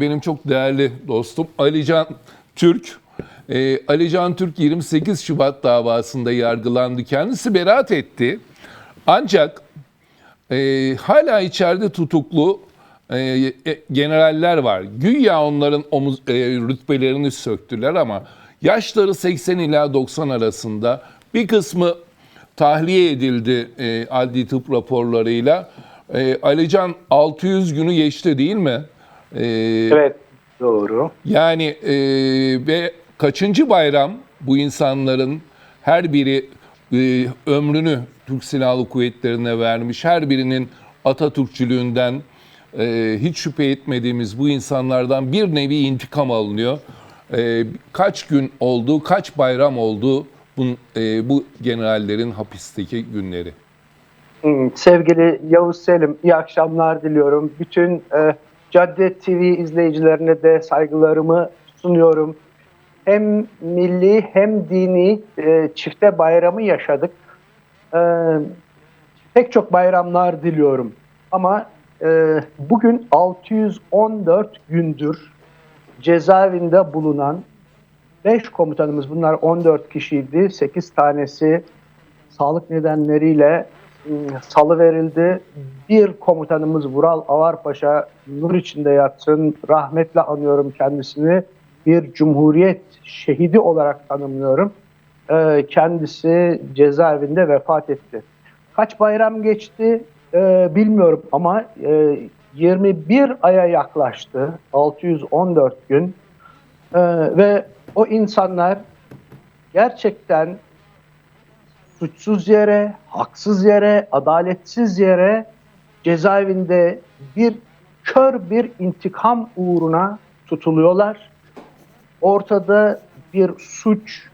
Benim çok değerli dostum Alican Türk. Ee, Alican Türk 28 Şubat davasında yargılandı. Kendisi beraat etti. Ancak e, hala içeride tutuklu e, e, generaller var. Güya onların omuz, e, rütbelerini söktüler ama yaşları 80 ila 90 arasında bir kısmı tahliye edildi e, adli tıp raporlarıyla. E, Alican 600 günü geçti değil mi? E, Evet, doğru. yani e, ve kaçıncı bayram bu insanların her biri e, ömrünü Türk Silahlı Kuvvetleri'ne vermiş. Her birinin Atatürkçülüğünden e, hiç şüphe etmediğimiz bu insanlardan bir nevi intikam alınıyor. E, kaç gün oldu, kaç bayram oldu bu, e, bu generallerin hapisteki günleri? Sevgili Yavuz Selim, iyi akşamlar diliyorum. Bütün e, Cadde TV izleyicilerine de saygılarımı sunuyorum. Hem milli hem dini e, çifte bayramı yaşadık. E, pek çok bayramlar diliyorum. Ama e, bugün 614 gündür cezaevinde bulunan 5 komutanımız, bunlar 14 kişiydi. 8 tanesi sağlık nedenleriyle salı verildi. Bir komutanımız Vural Avarpaşa nur içinde yatsın. Rahmetle anıyorum kendisini. Bir cumhuriyet şehidi olarak tanımlıyorum. Ee, kendisi cezaevinde vefat etti. Kaç bayram geçti ee, bilmiyorum ama e, 21 aya yaklaştı. 614 gün. Ee, ve o insanlar gerçekten suçsuz yere, haksız yere, adaletsiz yere cezaevinde bir kör bir intikam uğruna tutuluyorlar. Ortada bir suç,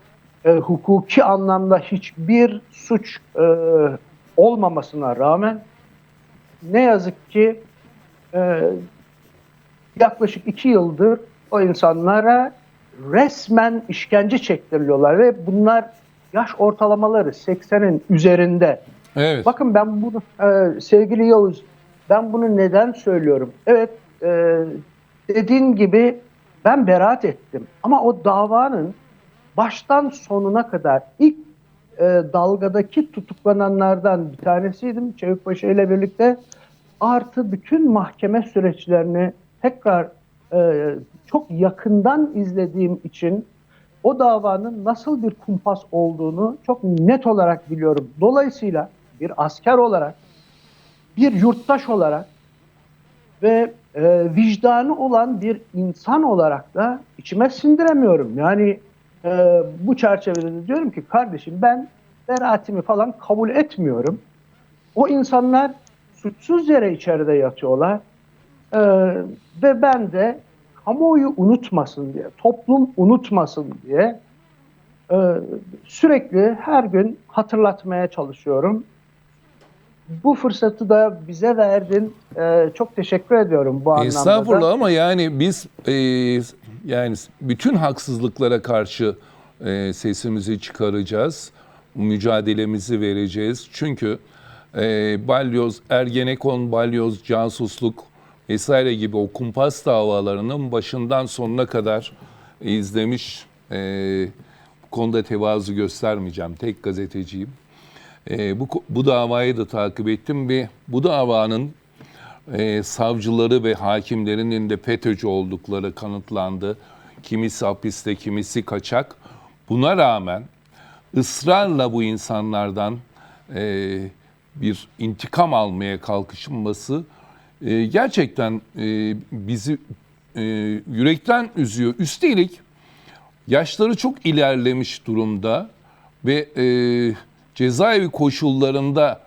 e, hukuki anlamda hiçbir suç e, olmamasına rağmen ne yazık ki e, yaklaşık iki yıldır o insanlara resmen işkence çektiriliyorlar ve bunlar yaş ortalamaları 80'in üzerinde. Evet. Bakın ben bunu e, sevgili Yavuz ben bunu neden söylüyorum? Evet e, dediğin gibi ben beraat ettim ama o davanın baştan sonuna kadar ilk e, dalgadaki tutuklananlardan bir tanesiydim Çevikbaşı ile birlikte artı bütün mahkeme süreçlerini tekrar e, çok yakından izlediğim için o davanın nasıl bir kumpas olduğunu çok net olarak biliyorum. Dolayısıyla bir asker olarak, bir yurttaş olarak ve e, vicdanı olan bir insan olarak da içime sindiremiyorum. Yani e, bu çerçevede de diyorum ki kardeşim ben beraatimi falan kabul etmiyorum. O insanlar suçsuz yere içeride yatıyorlar. E, ve ben de kamuoyu unutmasın diye, toplum unutmasın diye e, sürekli her gün hatırlatmaya çalışıyorum. Bu fırsatı da bize verdin. E, çok teşekkür ediyorum bu anlamda. da. Estağfurullah ama yani biz e, yani bütün haksızlıklara karşı e, sesimizi çıkaracağız. Mücadelemizi vereceğiz. Çünkü e, balyoz, ergenekon, balyoz, casusluk vesaire gibi o kumpas davalarının başından sonuna kadar izlemiş. E, konuda tevazu göstermeyeceğim. Tek gazeteciyim. E, bu, bu davayı da takip ettim ve bu davanın e, savcıları ve hakimlerinin de FETÖ'cü oldukları kanıtlandı. Kimisi hapiste, kimisi kaçak. Buna rağmen ısrarla bu insanlardan e, bir intikam almaya kalkışılması e, gerçekten e, bizi e, yürekten üzüyor. Üstelik yaşları çok ilerlemiş durumda ve e, cezaevi koşullarında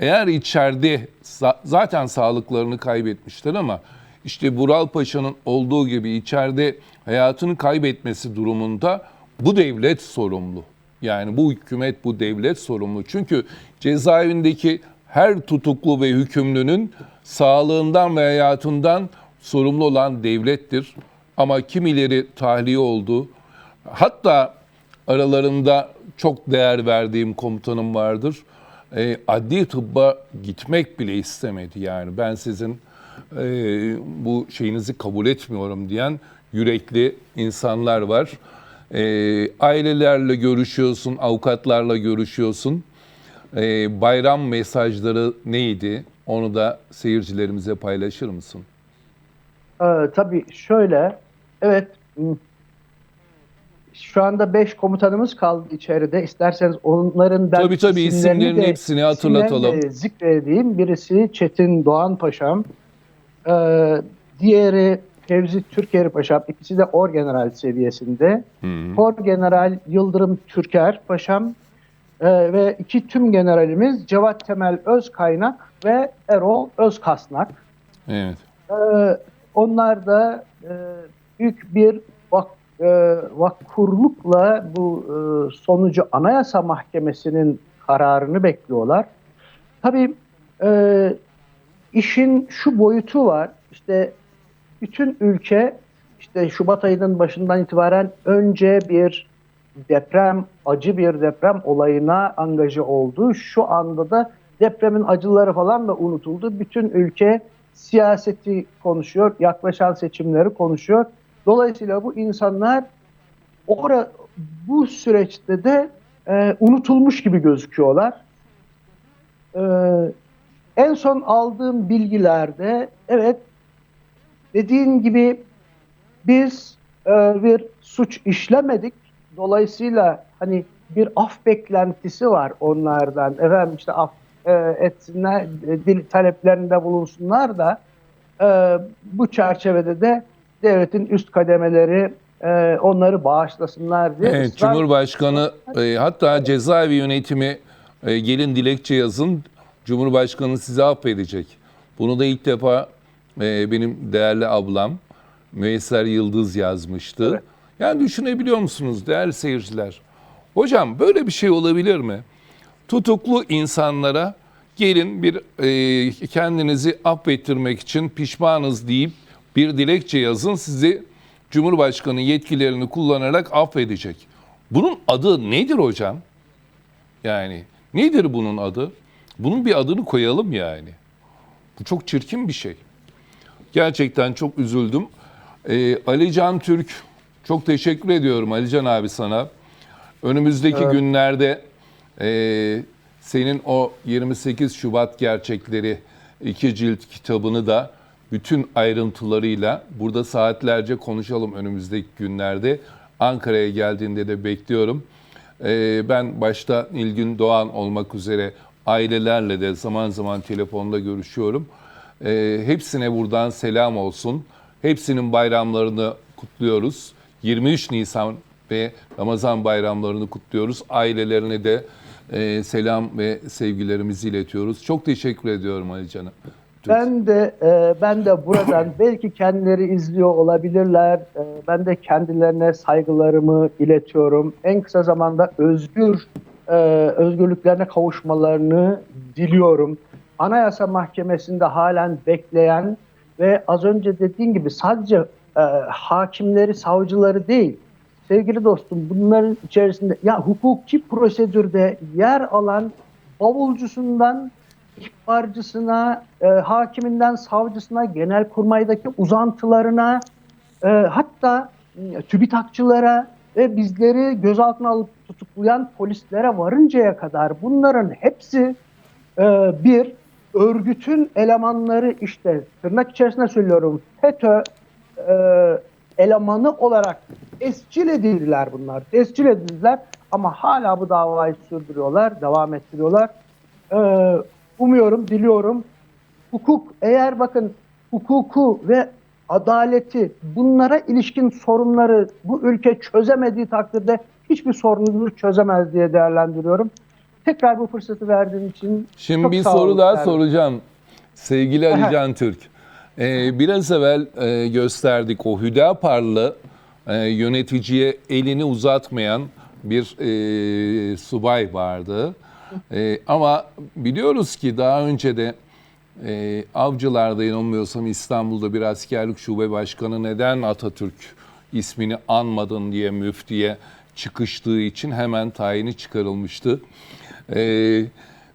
eğer içeride za- zaten sağlıklarını kaybetmişler ama işte Vural Paşa'nın olduğu gibi içeride hayatını kaybetmesi durumunda bu devlet sorumlu. Yani bu hükümet, bu devlet sorumlu. Çünkü cezaevindeki her tutuklu ve hükümlünün sağlığından ve hayatından sorumlu olan devlettir. Ama kimileri tahliye oldu. Hatta aralarında çok değer verdiğim komutanım vardır. E, adli tıbba gitmek bile istemedi yani. Ben sizin e, bu şeyinizi kabul etmiyorum diyen yürekli insanlar var. E, ailelerle görüşüyorsun, avukatlarla görüşüyorsun. E, bayram mesajları neydi? Onu da seyircilerimize paylaşır mısın? Ee, tabii şöyle, evet şu anda 5 komutanımız kaldı içeride. İsterseniz onların ben Tabii, tabii, isimlerin de- hepsini hatırlatalım. isimlerini de zikredeyim. Birisi Çetin Doğan Paşam, ee, diğeri Fevzi Türkeri Paşam. İkisi de orgeneral seviyesinde. Orgeneral Yıldırım Türker Paşam ee, ve iki tüm generalimiz Cevat Temel Özkaynak ve Erol Özkasnak. Evet. Ee, onlar da e, büyük bir vak, e, vakkurlukla bu e, sonucu Anayasa Mahkemesi'nin kararını bekliyorlar. Tabii e, işin şu boyutu var. İşte bütün ülke işte Şubat ayının başından itibaren önce bir deprem, acı bir deprem olayına angaje oldu. Şu anda da depremin acıları falan da unutuldu. Bütün ülke siyaseti konuşuyor, yaklaşan seçimleri konuşuyor. Dolayısıyla bu insanlar ora, bu süreçte de e, unutulmuş gibi gözüküyorlar. E, en son aldığım bilgilerde evet dediğin gibi biz e, bir suç işlemedik. Dolayısıyla hani bir af beklentisi var onlardan. Efendim işte af e, etsinler, e, dil taleplerinde bulunsunlar da e, bu çerçevede de devletin üst kademeleri e, onları bağışlasınlar diye. Evet, ısrar- Cumhurbaşkanı e, hatta cezaevi yönetimi e, gelin dilekçe yazın. Cumhurbaşkanı sizi affedecek. Bunu da ilk defa e, benim değerli ablam Müyesser Yıldız yazmıştı. Evet. Yani düşünebiliyor musunuz değerli seyirciler? Hocam böyle bir şey olabilir mi? Tutuklu insanlara gelin bir e, kendinizi affettirmek için pişmanız deyip bir dilekçe yazın sizi Cumhurbaşkanı yetkilerini kullanarak affedecek. Bunun adı nedir hocam? Yani nedir bunun adı? Bunun bir adını koyalım yani. Bu çok çirkin bir şey. Gerçekten çok üzüldüm. Ee, Ali Can Türk, çok teşekkür ediyorum Ali Can abi sana. Önümüzdeki günlerde e, senin o 28 Şubat gerçekleri iki cilt kitabını da bütün ayrıntılarıyla burada saatlerce konuşalım önümüzdeki günlerde. Ankara'ya geldiğinde de bekliyorum. Ee, ben başta Nilgün Doğan olmak üzere ailelerle de zaman zaman telefonda görüşüyorum. Ee, hepsine buradan selam olsun. Hepsinin bayramlarını kutluyoruz. 23 Nisan ve Ramazan bayramlarını kutluyoruz. Ailelerine de e, selam ve sevgilerimizi iletiyoruz. Çok teşekkür ediyorum Ali Can'a. Ben de e, ben de buradan belki kendileri izliyor olabilirler. E, ben de kendilerine saygılarımı iletiyorum. En kısa zamanda özgür e, özgürlüklerine kavuşmalarını diliyorum. Anayasa Mahkemesi'nde halen bekleyen ve az önce dediğin gibi sadece e, hakimleri, savcıları değil, sevgili dostum bunların içerisinde ya hukuki prosedürde yer alan bavulcusundan ihbarcısına, e, hakiminden savcısına, genelkurmaydaki uzantılarına, e, hatta e, TÜBİTAKçılara ve bizleri gözaltına alıp tutuklayan polislere varıncaya kadar bunların hepsi e, bir örgütün elemanları işte tırnak içerisinde söylüyorum FETÖ e, elemanı olarak tescil edildiler bunlar. Tescil edildiler ama hala bu davayı sürdürüyorlar, devam ettiriyorlar. Ee, umuyorum, diliyorum. Hukuk eğer bakın hukuku ve adaleti bunlara ilişkin sorunları bu ülke çözemediği takdirde hiçbir sorununu çözemez diye değerlendiriyorum. Tekrar bu fırsatı verdiğin için Şimdi çok bir sağ soru daha değerli. soracağım. Sevgili Ali. Can Türk. Ee, biraz evvel e, gösterdik o Hüdaparlı e, yöneticiye elini uzatmayan bir e, subay vardı. E, ama biliyoruz ki daha önce de e, Avcılar'da yanılmıyorsam İstanbul'da bir askerlik şube başkanı neden Atatürk ismini anmadın diye müftiye çıkıştığı için hemen tayini çıkarılmıştı. Ee,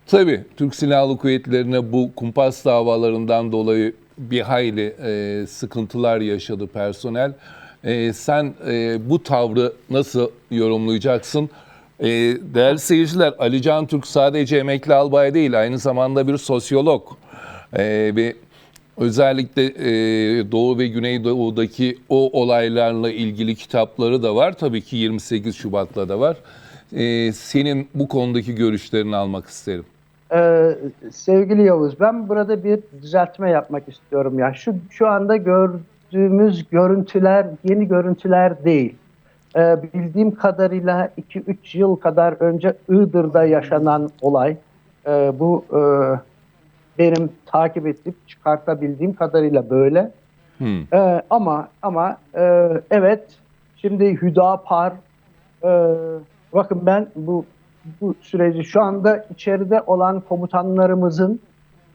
tabii Türk Silahlı Kuvvetleri'ne bu kumpas davalarından dolayı bir hayli e, sıkıntılar yaşadı personel. E, sen e, bu tavrı nasıl yorumlayacaksın? E, değerli seyirciler, Ali Can Türk sadece emekli albay değil, aynı zamanda bir sosyolog. E, ve özellikle e, Doğu ve Güneydoğu'daki o olaylarla ilgili kitapları da var. Tabii ki 28 Şubat'la da var. E, senin bu konudaki görüşlerini almak isterim. Ee, sevgili Yavuz, ben burada bir düzeltme yapmak istiyorum. Ya şu şu anda gördüğümüz görüntüler yeni görüntüler değil. Ee, bildiğim kadarıyla 2-3 yıl kadar önce Iğdır'da yaşanan olay. Ee, bu e, benim takip edip çıkartabildiğim kadarıyla böyle. Hmm. Ee, ama ama e, evet şimdi Hüdapar e, bakın ben bu bu süreci şu anda içeride olan komutanlarımızın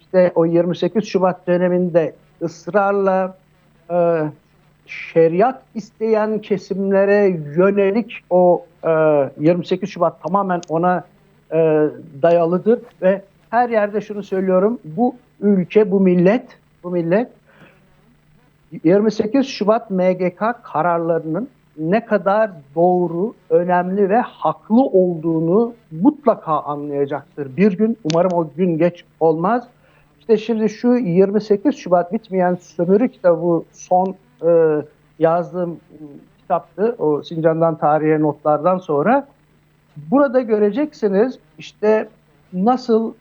işte o 28 Şubat döneminde ısrarla e, şeriat isteyen kesimlere yönelik o e, 28 Şubat tamamen ona e, dayalıdır ve her yerde şunu söylüyorum bu ülke bu millet bu millet 28 Şubat MGK kararlarının ne kadar doğru, önemli ve haklı olduğunu mutlaka anlayacaktır. Bir gün, umarım o gün geç olmaz. İşte şimdi şu 28 Şubat bitmeyen sömürü kitabı son e, yazdığım e, kitaptı. O Sincan'dan tarihe notlardan sonra. Burada göreceksiniz işte nasıl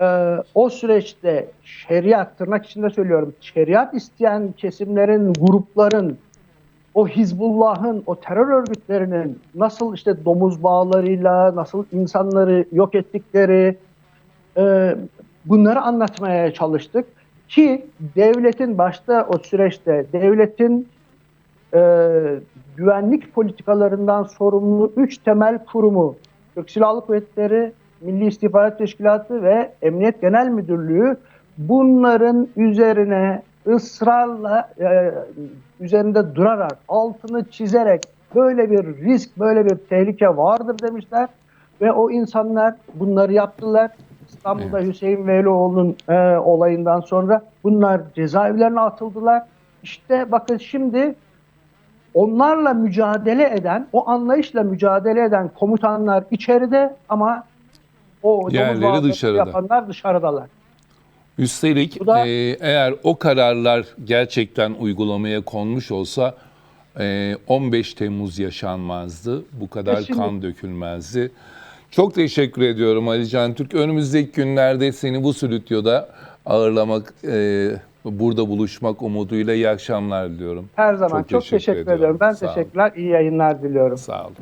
ee, o süreçte şeriat, tırnak içinde söylüyorum, şeriat isteyen kesimlerin, grupların, o Hizbullah'ın, o terör örgütlerinin nasıl işte domuz bağlarıyla, nasıl insanları yok ettikleri, e, bunları anlatmaya çalıştık. Ki devletin başta o süreçte, devletin e, güvenlik politikalarından sorumlu üç temel kurumu, Türk Silahlı Kuvvetleri, Milli İstihbarat Teşkilatı ve Emniyet Genel Müdürlüğü bunların üzerine ısrarla e, üzerinde durarak, altını çizerek böyle bir risk, böyle bir tehlike vardır demişler ve o insanlar bunları yaptılar. İstanbul'da Hüseyin Velioğlu'nun e, olayından sonra bunlar cezaevlerine atıldılar. İşte bakın şimdi onlarla mücadele eden, o anlayışla mücadele eden komutanlar içeride ama o bağları dışarıda. yapanlar dışarıdalar. Üstelik da- e, eğer o kararlar gerçekten uygulamaya konmuş olsa e, 15 Temmuz yaşanmazdı. Bu kadar Kesinlikle. kan dökülmezdi. Çok teşekkür ediyorum Ali Can Türk. Önümüzdeki günlerde seni bu stüdyoda ağırlamak, e, burada buluşmak umuduyla iyi akşamlar diliyorum. Her zaman çok, teşekkür, ediyorum. Ben Sağ olun. teşekkürler. İyi yayınlar diliyorum. Sağ olun.